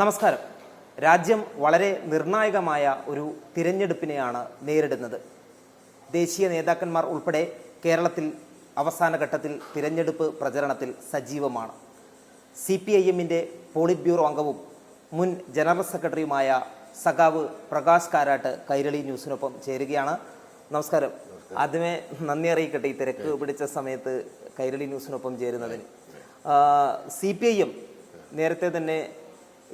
നമസ്കാരം. രാജ്യം വളരെ നിർണായകമായ ഒരു തിരഞ്ഞെടുപ്പിനെയാണ് നേരിടുന്നത്. ദേശീയ നേതാക്കന്മാർ ഉൾപ്പെടെ കേരളത്തിൽ അവസാന ഘട്ടത്തിൽ തിരഞ്ഞെടുപ്പ് പ്രചരണത്തിൽ സജീവമാണ്. സി പി ഐ എമ്മിന്റെ പോളിറ്റ് ബ്യൂറോ അംഗവും മുൻ ജനറൽ സെക്രട്ടറിയുമായ സഖാവ് പ്രകാശ് കാരാട്ട് കൈരളി ന്യൂസിനൊപ്പം ചേരുകയാണ്. നമസ്കാരം. ആദ്യമേ നന്ദി അറിയിക്കട്ടെ ഈ തിരക്ക് പിടിച്ച സമയത്ത് കൈരളി ന്യൂസിനൊപ്പം ചേരുന്നതിന്. സി പി ഐ എം നേരത്തെ തന്നെ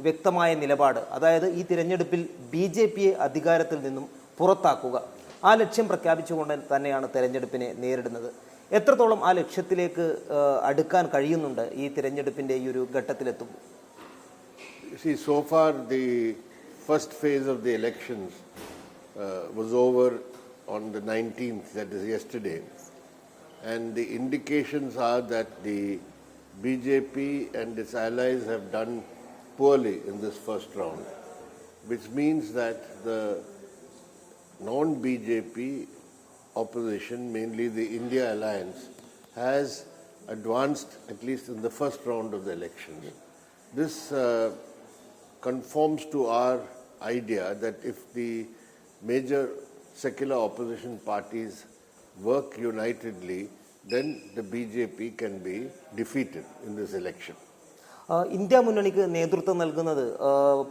വ്യക്തമായ നിലപാട് അതായത് ഈ തിരഞ്ഞെടുപ്പിൽ ബി ജെ പിയെ അധികാരത്തിൽ നിന്നും പുറത്താക്കുക. ആ ലക്ഷ്യം പ്രഖ്യാപിച്ചുകൊണ്ട് തന്നെയാണ് തെരഞ്ഞെടുപ്പിനെ നേരിടുന്നത്. എത്രത്തോളം ആ ലക്ഷ്യത്തിലേക്ക് അടുക്കാൻ കഴിയുന്നുണ്ട് ഈ തിരഞ്ഞെടുപ്പിന്റെ ഈ ഒരു ഘട്ടത്തിലെത്തുമ്പോൾ? See, so far the first phase of the elections uh, was over on the 19th, that is yesterday, and the indications are that the BJP and its allies have done poorly in this first round, which means that the non-BJP opposition, mainly the India alliance, has advanced at least in the first round of the elections. This uh, conforms to our idea that if the major secular opposition parties work unitedly, then the BJP can be defeated in this election. India മുന്നണിക്ക് നേതൃത്വം നൽകുന്നത്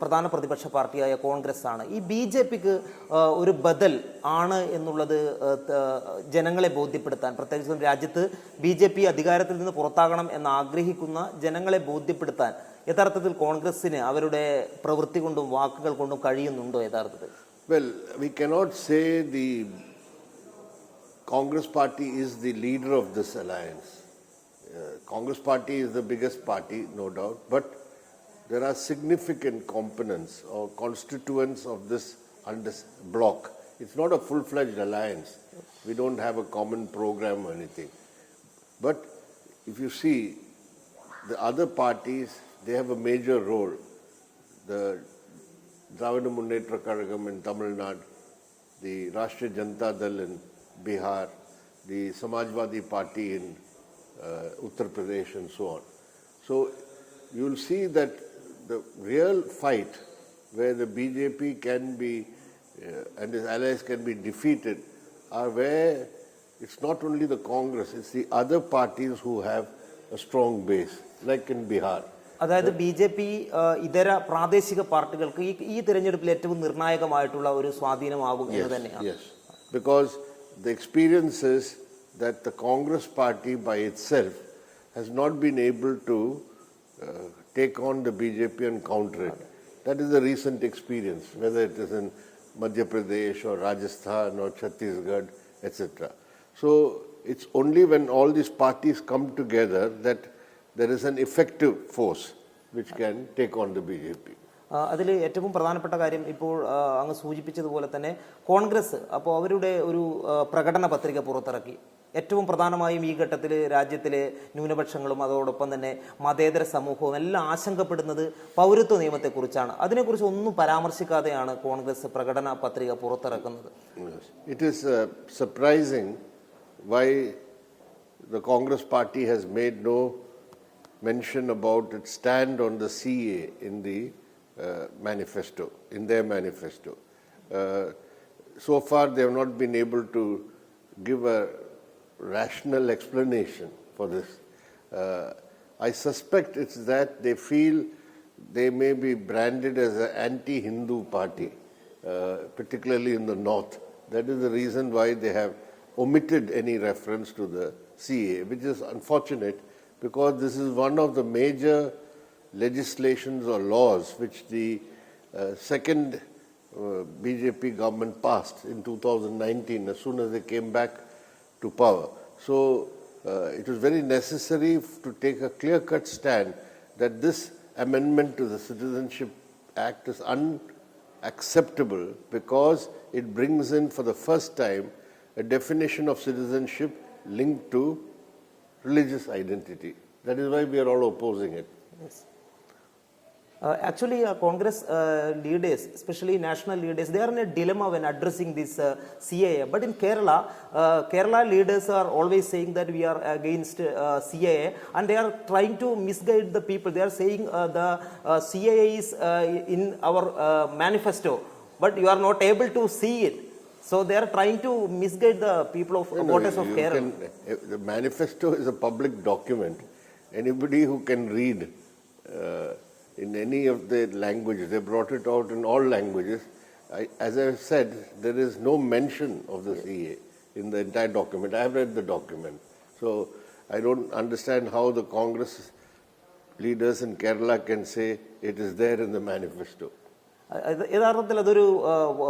പ്രധാന പ്രതിപക്ഷ പാർട്ടിയായ കോൺഗ്രസ് ആണ് ഈ B J പിക്ക് ഒരു ബദൽ ആണ് എന്നുള്ളത് ജനങ്ങളെ ബോധ്യപ്പെടുത്താൻ പ്രത്യേകിച്ചും രാജ്യത്ത് ബി ജെ പി അധികാരത്തിൽ നിന്ന് പുറത്താകണം എന്ന് ആഗ്രഹിക്കുന്ന ജനങ്ങളെ ബോധ്യപ്പെടുത്താൻ യഥാർത്ഥത്തിൽ കോൺഗ്രസിന് അവരുടെ പ്രവൃത്തി കൊണ്ടും വാക്കുകൾ കൊണ്ടും കഴിയുന്നുണ്ടോ യഥാർത്ഥത്തിൽ Well, we cannot say the Congress party is the leader of this alliance. Uh, Congress party is the biggest party, no doubt, but there are significant components or constituents of this under bloc. It's not a full-fledged alliance. We don't have a common program or anything. But if you see, the other parties, they have a major role. The Dravida Munnetra Kazhagam in Tamil Nadu, the Rashtriya Janata Dal in Bihar, the Samajwadi Party in Uttar Pradesh and so on. So you will see that the real fight where the BJP can be uh, and its allies can be defeated are where it's not only the Congress, it's the other parties who have a strong base, like in Bihar. അതായത് B J P ഇതര പ്രാദേശിക പാർട്ടികൾക്ക് ഈ ഈ തിരഞ്ഞെടുപ്പിൽ ഏറ്റവും നിർണായകമായിട്ടുള്ള ഒരു സ്വാധീനമാകും എന്ന് തന്നെയാണ് Yes, because the experience is that the Congress party by itself has not been able to uh, take on the BJP and counter it. That is the recent experience, whether it is in Madhya Pradesh or Rajasthan or Chhattisgarh, etc. So it's only when all these parties come together that there is an effective force which can take on the BJP. അതിൽ ഏറ്റവും പ്രധാനപ്പെട്ട കാര്യം ഇപ്പോൾ ആ, അങ്ങ് സൂചിപ്പിച്ചതുപോലെ തന്നെ കോൺഗ്രസ് അപ്പോൾ അവരുടെ ഒരു ആ, പ്രകടന പത്രിക പുറത്തിറക്കി ഏറ്റവും പ്രധാനമായും ഈ ഘട്ടത്തിൽ രാജ്യത്തിലെ ന്യൂനപക്ഷങ്ങളും അതോടൊപ്പം തന്നെ മതേതര സമൂഹവും എല്ലാം ആശങ്കപ്പെടുന്നത് പൗരത്വ നിയമത്തെക്കുറിച്ചാണ് അതിനെക്കുറിച്ച് ഒന്നും പരാമർശിക്കാതെയാണ് കോൺഗ്രസ് പ്രകടന പത്രിക പുറത്തിറക്കുന്നത് Yes. It is uh, surprising why the Congress party has made no mention about its stand on the CA in the uh, manifesto, in their manifesto. Uh, so far, they have not been able to give a rational explanation for this. Uh, I suspect it's that they feel they may be branded as an anti Hindu party, uh, particularly in the north. That is the reason why they have omitted any reference to the CA, which is unfortunate because this is one of the major legislations or laws which the uh, second uh, BJP government passed in 2019 as soon as they came back to power. So uh, it was very necessary to take a clear cut stand that this amendment to the Citizenship Act is unacceptable because it brings in for the first time a definition of citizenship linked to religious identity. That is why we are all opposing it. Uh, actually, uh, Congress uh, leaders, especially national leaders, they are in a dilemma when addressing this uh, CAA. But in Kerala, uh, Kerala leaders are always saying that we are against uh, CAA and they are trying to misguide the people. They are saying uh, the uh, CAA is uh, in our uh, manifesto, but you are not able to see it. So they are trying to misguide the people of No, no, voters of Kerala. can- eh, The manifesto is a public document. Anybody who can read uh, in any of the languages, they brought it out in all languages. I, as I have said, there is no mention of the CA in the entire document. I have read the document. So I don't understand how the Congress leaders in Kerala can say it is there in the manifesto. യഥാർത്ഥത്തിൽ അതൊരു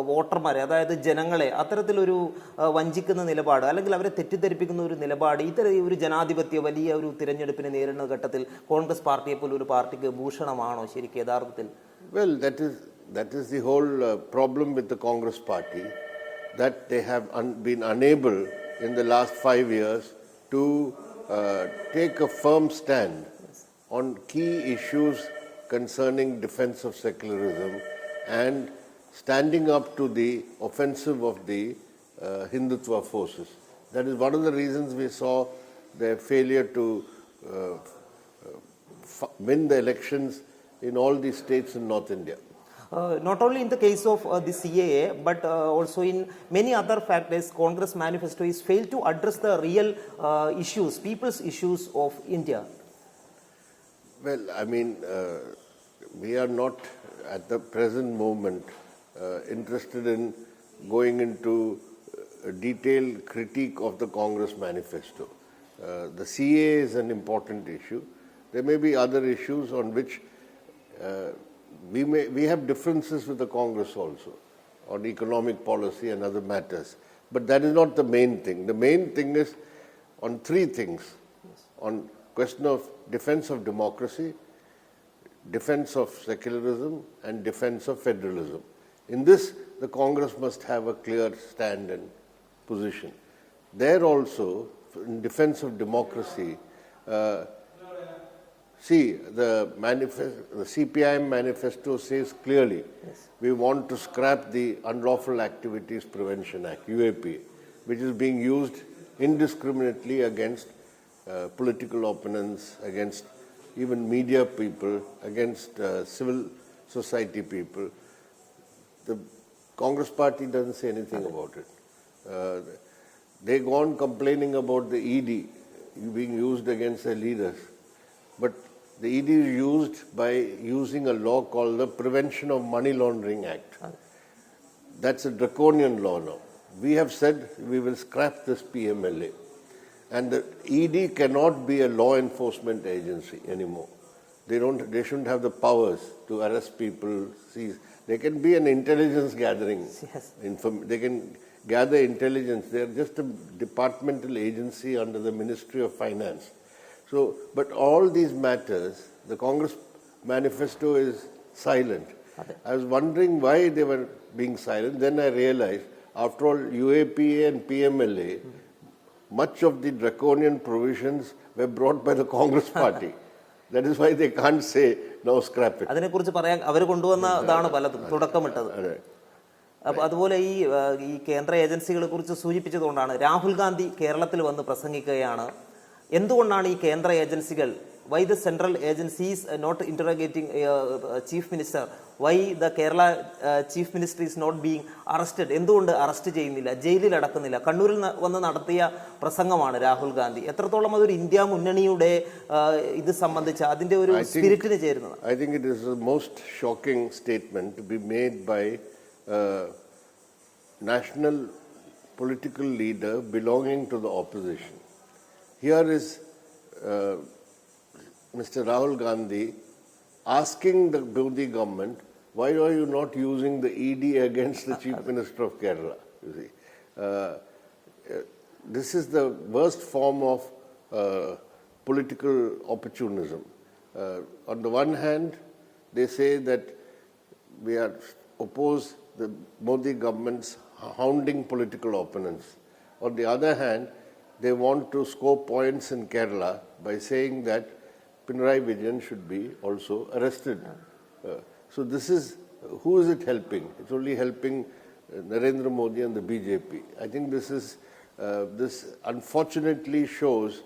വോട്ടർമാരെ അതായത് ജനങ്ങളെ അത്തരത്തിലൊരു വഞ്ചിക്കുന്ന നിലപാട് അല്ലെങ്കിൽ അവരെ തെറ്റിദ്ധരിപ്പിക്കുന്ന ഒരു നിലപാട് ഇത്തരം ഒരു ജനാധിപത്യ വലിയ ഒരു തിരഞ്ഞെടുപ്പിനെ നേരിടുന്ന ഘട്ടത്തിൽ കോൺഗ്രസ് പാർട്ടിയെ പോലെ ഒരു പാർട്ടിക്ക് ഭൂഷണമാണോ ശരിക്കും യഥാർത്ഥത്തിൽ? Well that is that is the whole problem with Congress party that they have been unable in the last five years to take a firm stand on key issues concerning defense of secularism and standing up to the offensive of the uh, Hindutva forces. That is one of the reasons we saw their failure to uh, f- win the elections in all these states in North India. Uh, not only in the case of uh, the CAA, but uh, also in many other factors, Congress manifesto is failed to address the real uh, issues, people's issues of India. Well, I mean, uh, we are not at the present moment uh, interested in going into a detailed critique of the Congress manifesto. Uh, the CA is an important issue. There may be other issues on which uh, we may we have differences with the Congress also on economic policy and other matters. But that is not the main thing. The main thing is on three things: on question of defense of democracy, defense of secularism, and defense of federalism. In this, the Congress must have a clear stand and position. There also, in defense of democracy, uh, See, the manifest, the CPIM manifesto says clearly, we want to scrap the Unlawful Activities Prevention Act, UAP, which is being used indiscriminately against uh, political opponents, against even media people, against uh, civil society people. The Congress party doesn't say anything about it. Uh, they go on complaining about the ED being used against their leaders. But the ED is used by using a law called the Prevention of Money Laundering Act. That's a draconian law now. We have said we will scrap this PMLA. And the ED cannot be a law enforcement agency anymore. They don't they shouldn't have the powers to arrest people, seize. They can be an intelligence gathering. Yes. Inform, they can gather intelligence. They are just a departmental agency under the Ministry of Finance. So, but all these matters, the Congress manifesto is silent. I was wondering why they were being silent. Then I realized, after all, UAPA and PMLA, hmm. Much of the draconian provisions were brought by the Congress party. that is why they can't say, now scrap it. അതിനെക്കുറിച്ച് പറയാൻ അവർ കൊണ്ടുവന്നതാണ് പലതും തുടക്കമിട്ടത് അതെ. അപ്പൊ അതുപോലെ ഈ ഈ കേന്ദ്ര ഏജൻസികളെ കുറിച്ച് സൂചിപ്പിച്ചതുകൊണ്ടാണ് രാഹുൽ ഗാന്ധി കേരളത്തിൽ വന്ന് പ്രസംഗിക്കുകയാണ് എന്തുകൊണ്ടാണ് ഈ കേന്ദ്ര ഏജൻസികൾ why the central agencies not not chief minister why the Kerala chief minister is not being arrested എന്തുകൊണ്ട് അറസ്റ്റ് ചെയ്യുന്നില്ല? ജയിലിൽ അടക്കുന്നില്ല? കണ്ണൂരിൽ വന്ന് നടത്തിയ പ്രസംഗമാണ് രാഹുൽ ഗാന്ധി. എത്രത്തോളം അതൊരു ഇന്ത്യ മുന്നണിയുടെ ഇത് സംബന്ധിച്ച് അതിന്റെ ഒരു സ്പിരിറ്റിന് ചേരുന്നത്? I think it is most shocking statement be made by national political leader belonging to the opposition here is Mr. Rahul Gandhi asking the Modi government, why are you not using the ED against the Chief Minister of Kerala? You see, uh, uh, this is the worst form of uh, political opportunism. Uh, on the one hand, they say that we are oppose the Modi government's hounding political opponents. On the other hand, they want to score points in Kerala by saying that Pinarayi Vijayan should be also arrested. Uh, so this is who is it helping? It's only helping uh, Narendra Modi and the BJP. I think this is uh, this unfortunately shows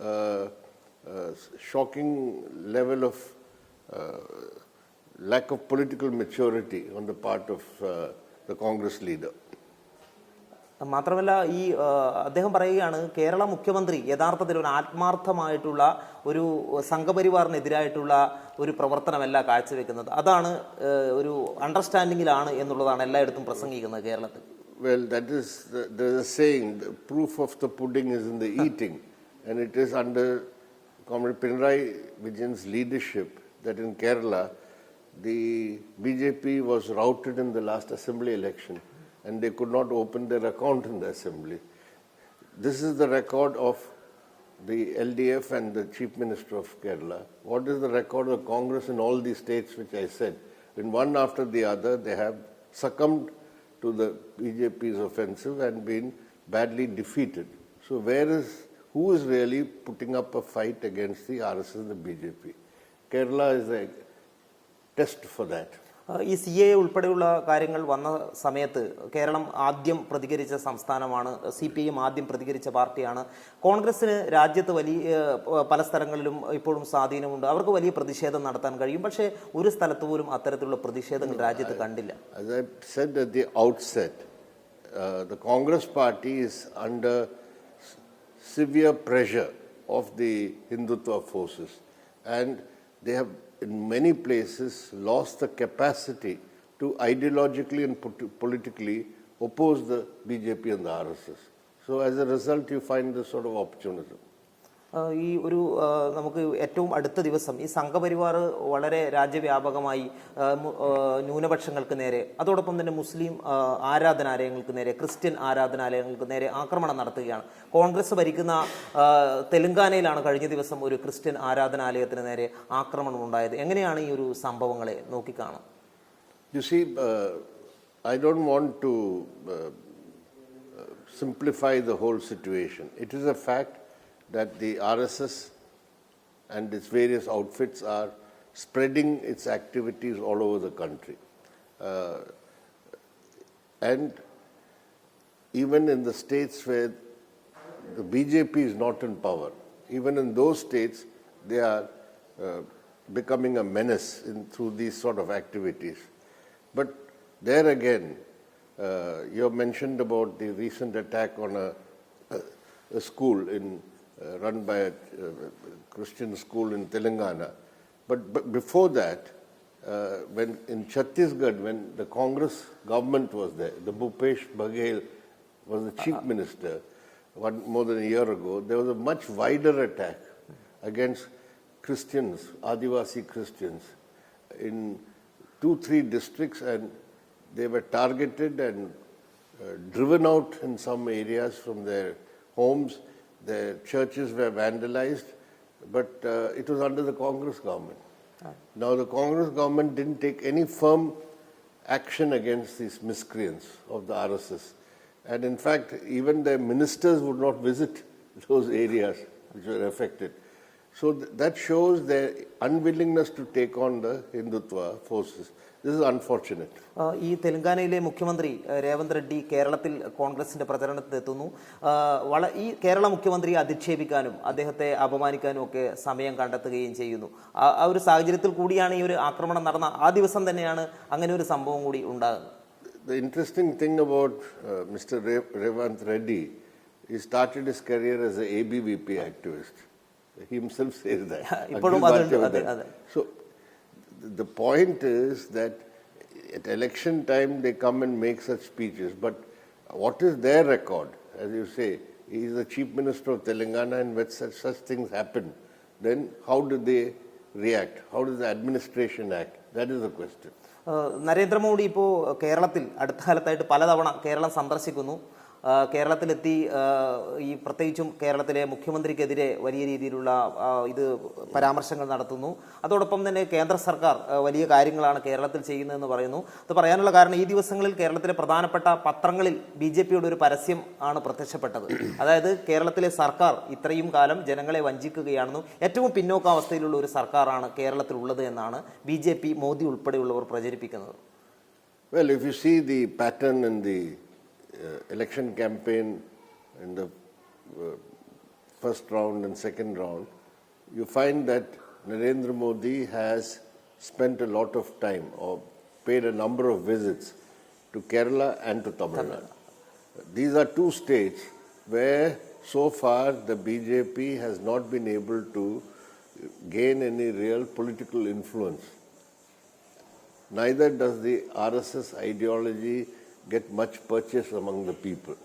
uh, uh, shocking level of uh, lack of political maturity on the part of uh, the Congress leader. മാത്രമല്ല ഈ അദ്ദേഹം പറയുകയാണ് കേരള മുഖ്യമന്ത്രി യഥാർത്ഥത്തിൽ ഒരു ആത്മാർത്ഥമായിട്ടുള്ള ഒരു സംഘപരിവാറിനെതിരായിട്ടുള്ള ഒരു പ്രവർത്തനമല്ല കാഴ്ചവെക്കുന്നത് അതാണ് ഒരു അണ്ടർസ്റ്റാൻഡിങ്ങിലാണ് എന്നുള്ളതാണ് എല്ലായിടത്തും പ്രസംഗിക്കുന്നത് കേരളത്തിൽ Well, that is, the, there's a saying, the proof of the pudding is in the eating. And it is under Comrade Pinrai Vijayan's leadership that in Kerala, the BJP was routed in the last assembly election and they could not open their account in the assembly. This is the record of the LDF and the Chief Minister of Kerala. What is the record of Congress in all these states which I said? In one after the other, they have succumbed to the BJP's offensive and been badly defeated. So where is, who is really putting up a fight against the RSS and the BJP? Kerala is a test for that. ഈ C A ഉൾപ്പെടെയുള്ള കാര്യങ്ങൾ വന്ന സമയത്ത് കേരളം ആദ്യം പ്രതികരിച്ച സംസ്ഥാനമാണ് C P M ആദ്യം പ്രതികരിച്ച പാർട്ടിയാണ്. കോൺഗ്രസിന് രാജ്യത്ത് വലിയ പല സ്ഥലങ്ങളിലും ഇപ്പോഴും സ്വാധീനമുണ്ട്. അവർക്ക് വലിയ പ്രതിഷേധം നടത്താൻ കഴിയും. പക്ഷേ ഒരു സ്ഥലത്ത് പോലും അത്തരത്തിലുള്ള പ്രതിഷേധങ്ങൾ രാജ്യത്ത് കണ്ടില്ല. uh, the Congress party is under severe pressure of the Hindutva forces, and they have, in many places, lost the capacity to ideologically and politically oppose the BJP and the RSS. So, as a result, you find this sort of opportunism. ഈ ഒരു നമുക്ക് ഏറ്റവും അടുത്ത ദിവസം ഈ സംഘപരിവാർ വളരെ രാജ്യവ്യാപകമായി ന്യൂനപക്ഷങ്ങൾക്ക് നേരെ അതോടൊപ്പം തന്നെ മുസ്ലിം ആരാധനാലയങ്ങൾക്ക് നേരെ ക്രിസ്ത്യൻ ആരാധനാലയങ്ങൾക്ക് നേരെ ആക്രമണം നടത്തുകയാണ്. കോൺഗ്രസ് ഭരിക്കുന്ന തെലങ്കാനയിലാണ് കഴിഞ്ഞ ദിവസം ഒരു ക്രിസ്ത്യൻ ആരാധനാലയത്തിന് നേരെ ആക്രമണം ഉണ്ടായത്. എങ്ങനെയാണ് ഈ ഒരു സംഭവങ്ങളെ നോക്കിക്കാണുന്നത് You see, uh, I don't want to uh, simplify that the RSS and its various outfits are spreading its activities all over the country. Uh, and even in the states where the BJP is not in power, even in those states, they are uh, becoming a menace in, through these sort of activities. But there again, uh, you have mentioned about the recent attack on a, a, school in, run by a Christian school in Telangana. But, but before that, uh, when in Chhattisgarh, when the Congress government was there, the Bhupesh Baghel was the chief minister one more than a year ago, there was a much wider attack against Christians, Adivasi Christians, in two, three districts, and they were targeted and uh, driven out in some areas from their homes. Their churches were vandalized, but uh, it was under the Congress government. Now, the Congress government didn't take any firm action against these miscreants of the RSS. And in fact, even their ministers would not visit those areas which were affected. So th- that shows their unwillingness to take on the Hindutva forces. This is unfortunate. ഈ തെലങ്കാനയിലെ മുഖ്യമന്ത്രി രേവന്ത് റെഡ്ഡി കേരളത്തിൽ കോൺഗ്രസിന്റെ പ്രചരണത്തിൽ എത്തുന്നു വള ഈ കേരള മുഖ്യമന്ത്രിയെ അധിക്ഷേപിക്കാനും അദ്ദേഹത്തെ അപമാനിക്കാനും ഒക്കെ സമയം കണ്ടെത്തുകയും ചെയ്യുന്നു ആ ഒരു സാഹചര്യത്തിൽ കൂടിയാണ് ഈ ഒരു ആക്രമണം നടന്ന ആ ദിവസം തന്നെയാണ് അങ്ങനെ ഒരു സംഭവം കൂടി ഉണ്ടാകുന്നത് The interesting thing about uh, Mr. Re- Revant Reddy, he started his career as an ABVP activist. Himself says that. Yeah, So the point is that at election time they come and make such speeches, but what is their record? As you say, he is the chief minister of Telangana, and when such, such things happen, then how do they react? How does the administration act? That is the question. ആ, നരേന്ദ്രമോദി ഇപ്പോൾ കേരളത്തിൽ അടുത്ത കാലത്തായിട്ട് പലതവണ കേരളം സന്ദർശിക്കുന്നു കേരളത്തിലെത്തി ഈ പ്രത്യേകിച്ചും കേരളത്തിലെ മുഖ്യമന്ത്രിക്കെതിരെ വലിയ രീതിയിലുള്ള ഇത് പരാമർശങ്ങൾ നടത്തുന്നു. അതോടൊപ്പം തന്നെ കേന്ദ്ര സർക്കാർ വലിയ കാര്യങ്ങളാണ് കേരളത്തിൽ ചെയ്യുന്നതെന്ന് പറയുന്നു. അത് പറയാനുള്ള കാരണം ഈ ദിവസങ്ങളിൽ കേരളത്തിലെ പ്രധാനപ്പെട്ട പത്രങ്ങളിൽ ബി ജെ പിയുടെ ഒരു പരസ്യം ആണ് പ്രത്യക്ഷപ്പെട്ടത്. അതായത് കേരളത്തിലെ സർക്കാർ ഇത്രയും കാലം ജനങ്ങളെ വഞ്ചിക്കുകയാണെന്നും ഏറ്റവും പിന്നോക്കാവസ്ഥയിലുള്ള ഒരു സർക്കാരാണ് കേരളത്തിലുള്ളത് എന്നാണ് ബി ജെ പി മോദി ഉൾപ്പെടെയുള്ളവർ പ്രചരിപ്പിക്കുന്നത്. Well, if you see the pattern in the election campaign in the uh, first round and second round, you find that Narendra Modi has spent a lot of time or paid a number of visits to Kerala and to Tamil Nadu. These are two states where so far the BJP has not been able to gain any real political influence neither does the RSS ideology get much purchase among the people.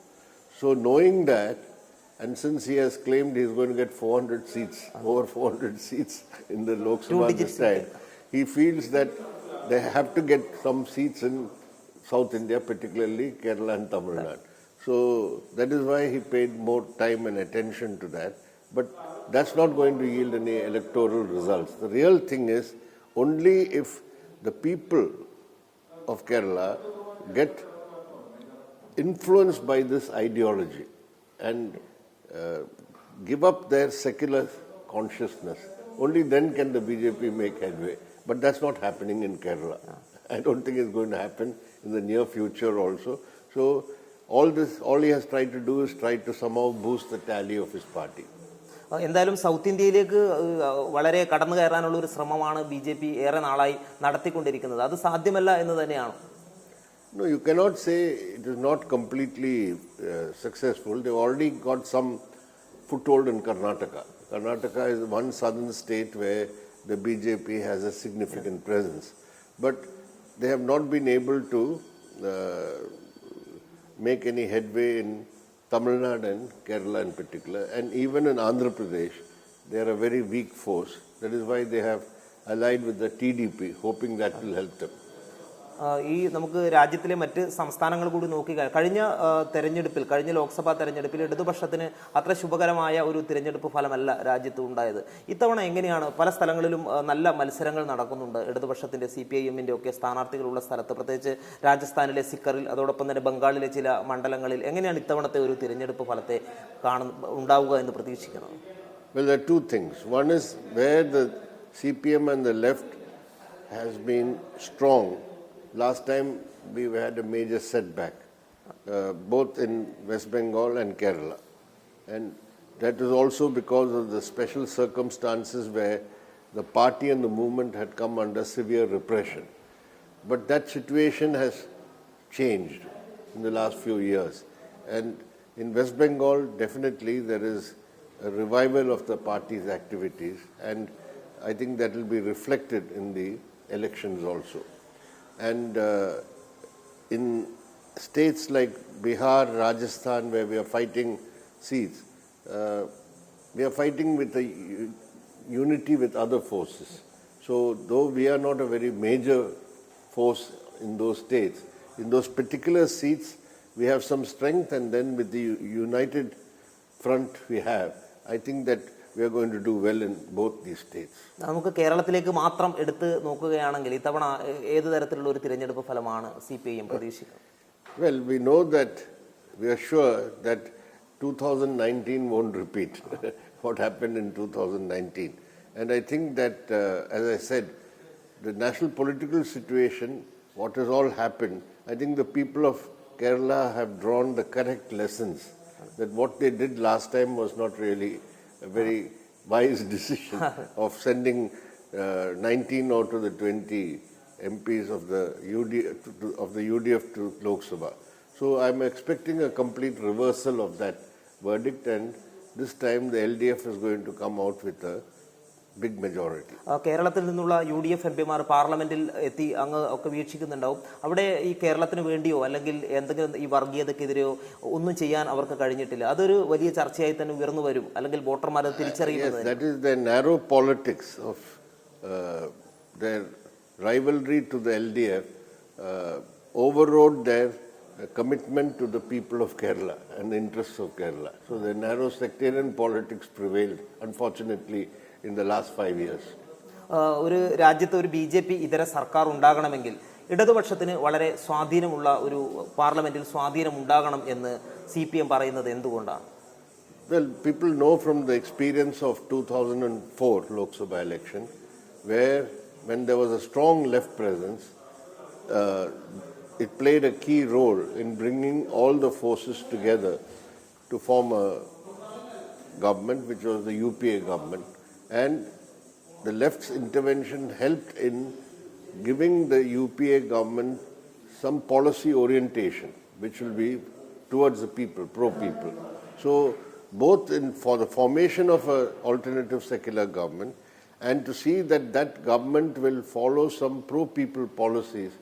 So, knowing that, and since he has claimed he is going to get 400 seats, over 400 seats in the Lok Sabha this time, he feels that they have to get some seats in South India, particularly Kerala and Tamil Nadu. So that is why he paid more time and attention to that. But that's not going to yield any electoral results. The real thing is only if the people of Kerala get influenced by this ideology and uh, give up their secular consciousness, only then can the BJP make headway. But that's not happening in Kerala. I don't think it's going to happen in the near future also. So all this, all he has tried to do is try to somehow boost the tally of his party. എന്തായാലും south ഇന്ത്യയിലേക്ക് വളരെ കടന്നു കയറാനുള്ള ഒരു ശ്രമമാണ് B J P ഏറെ നാളായി നടത്തിക്കൊണ്ടിരിക്കുന്നത് അത് സാധ്യമല്ല എന്ന് തന്നെയാണ് No, you cannot say it is not completely uh, successful. They've already got some foothold in Karnataka. Karnataka is one southern state where the BJP has a significant presence. But they have not been able to uh, make any headway in Tamil Nadu and Kerala in particular. And even in Andhra Pradesh, they are a very weak force. That is why they have allied with the TDP, hoping that will help them. ഈ നമുക്ക് രാജ്യത്തിലെ മറ്റ് സംസ്ഥാനങ്ങൾ കൂടി നോക്കി കഴി- കഴിഞ്ഞ തെരഞ്ഞെടുപ്പിൽ കഴിഞ്ഞ ലോക്സഭാ തെരഞ്ഞെടുപ്പിൽ ഇടതുപക്ഷത്തിന് അത്ര ശുഭകരമായ ഒരു തിരഞ്ഞെടുപ്പ് ഫലമല്ല രാജ്യത്ത് ഉണ്ടായത് ഇത്തവണ എങ്ങനെയാണ് പല സ്ഥലങ്ങളിലും നല്ല മത്സരങ്ങൾ നടക്കുന്നുണ്ട് ഇടതുപക്ഷത്തിന്റെ സി പി ഐ ഒക്കെ സ്ഥാനാർത്ഥികളുള്ള സ്ഥലത്ത് പ്രത്യേകിച്ച് രാജസ്ഥാനിലെ സിക്കറിൽ അതോടൊപ്പം തന്നെ ബംഗാളിലെ ചില മണ്ഡലങ്ങളിൽ എങ്ങനെയാണ് ഇത്തവണത്തെ ഒരു തിരഞ്ഞെടുപ്പ് ഫലത്തെ കാണുന്ന ഉണ്ടാവുക എന്ന് പ്രതീക്ഷിക്കുന്നത് Well, there are two things. One is where the CPM and the left has been strong. Last time we had a major setback, uh, both in West Bengal and Kerala. And that is also because of the special circumstances where the party and the movement had come under severe repression. But that situation has changed in the last few years. And in West Bengal, definitely there is a revival of the party's activities, and I think that will be reflected in the elections also. And uh, in states like Bihar, Rajasthan, where we are fighting seats, uh, we are fighting with a unity with other forces. So, though we are not a very major force in those states, in those particular seats, we have some strength, and then with the united front we have, I think that we are going to do well in both these states. നമുക്ക് കേരളത്തിലേക്ക് മാത്രം എടുത്ത് നോക്കുകയാണെങ്കിൽ ഇത്തവണ ഏ- ഏത് തരത്തിലുള്ള ഒരു തിരഞ്ഞെടുപ്പ് ഫലമാണ് സി പി ഐ എം പ്രതീക്ഷിക്കുന്നത് Well, we know that, we are sure that 2019 won't repeat what happened in 2019. And I think that, uh, as I said, the national political situation, what has all happened, I think the people of Kerala have drawn the correct lessons. That what they did last time was not really a very wise decision of sending uh, 19 out of the 20 MPs of the, UD, to, to, of the UDF to Lok Sabha. So I'm expecting a complete reversal of that verdict, and this time the LDF is going to come out with a big majority. ആ, കേരളത്തിൽ നിന്നുള്ള U D F M പിമാർ പാർലമെന്റിൽ എത്തി അങ്ങ് ഒക്കെ വീക്ഷിക്കുന്നുണ്ടാവും അവിടെ ഈ കേരളത്തിന് വേണ്ടിയോ അല്ലെങ്കിൽ എന്തെങ്കിലും ഈ വർഗീയതക്കെതിരെയോ ഒന്നും ചെയ്യാൻ അവർക്ക് കഴിഞ്ഞിട്ടില്ല അതൊരു വലിയ ചർച്ചയായി തന്നെ ഉയർന്നു വരും അല്ലെങ്കിൽ വോട്ടർമാർ തിരിച്ചറിയുന്നത് that is the narrow politics of uh, their rivalry to the LDF uh, overrode their commitment to the people of Kerala and the interests of Kerala. So the narrow sectarian politics prevailed, unfortunately, in the last five years. ആഹ് ഒരു രാജ്യത്ത് ഒരു B J P ഇതര സർക്കാർ ഉണ്ടാകണമെങ്കിൽ ഇടതുപക്ഷത്തിന് വളരെ സ്വാധീനമുള്ള ഒരു പാർലമെന്റിൽ സ്വാധീനം ഉണ്ടാകണം എന്ന് സി പി എം പറയുന്നത് എന്തുകൊണ്ടാണ് Well, people know from the experience of 2004 Lok Sabha election, where when there was a strong left presence, uh, it played a key role in bringing all the forces together to form a government, which was the UPA government. and the left's intervention helped in giving the UPA government some policy orientation, which will be towards the people, pro people. So, both in, for the formation of an alternative secular government and to see that that government will follow some pro people policies,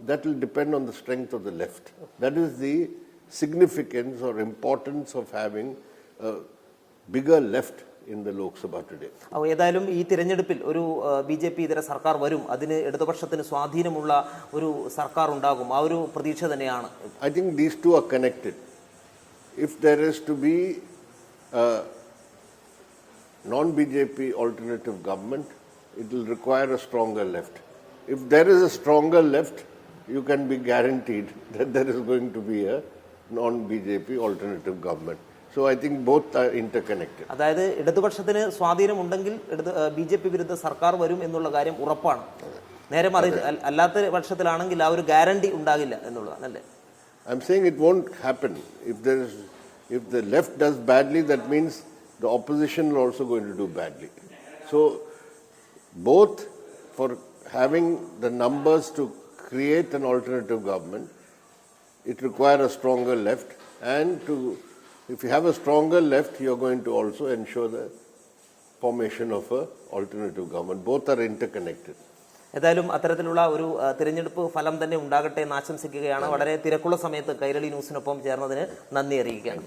that will depend on the strength of the left. That is the significance or importance of having a bigger left in the Lok Sabha today. അപ്പോൾ ഏതായാലും ഈ തിരഞ്ഞെടുപ്പിൽ ഒരു B J P ഇതര സർക്കാർ വരും അതിന് ഇടതുപക്ഷത്തിന് സ്വാധീനമുള്ള ഒരു സർക്കാർ ഉണ്ടാകും ആ ഒരു പ്രതീക്ഷ തന്നെയാണ് I think these two are connected. If there is to be a non BJP alternative government, it will require a stronger left. If there is a stronger left, you can be guaranteed that there is going to be a non BJP alternative government. So I think both are interconnected. അതായത് ഇടതുപക്ഷത്തിന് സ്വാധീനമുണ്ടെങ്കിൽ ഇടത് B J P വിരുദ്ധ സർക്കാർ വരും എന്നുള്ള കാര്യം ഉറപ്പാണ് നേരെ മറിച്ച് അൽ- അല്ലാത്ത പക്ഷത്തിലാണെങ്കിൽ ആ ഒരു ഗ്യാരണ്ടി ഉണ്ടാകില്ല എന്നുള്ളതാണ് അല്ലേ I'm saying it won't happen. If there is, if the left does badly, that means the opposition will also going to do badly. So, both for having the numbers to create an alternative government, it requires a stronger left, and to, if you have a stronger left, you are going to also ensure the formation of an alternative government. Both are interconnected. ഏതായാലും അത്തരത്തിലുള്ള ഒരു തിരഞ്ഞെടുപ്പ് ഫലം തന്നെ ഉണ്ടാകട്ടെ എന്ന് ആശംസിക്കുകയാണ് വളരെ തിരക്കുള്ള സമയത്ത് കൈരളി ന്യൂസിനൊപ്പം ചേർന്നതിന് നന്ദി അറിയിക്കുകയാണ്.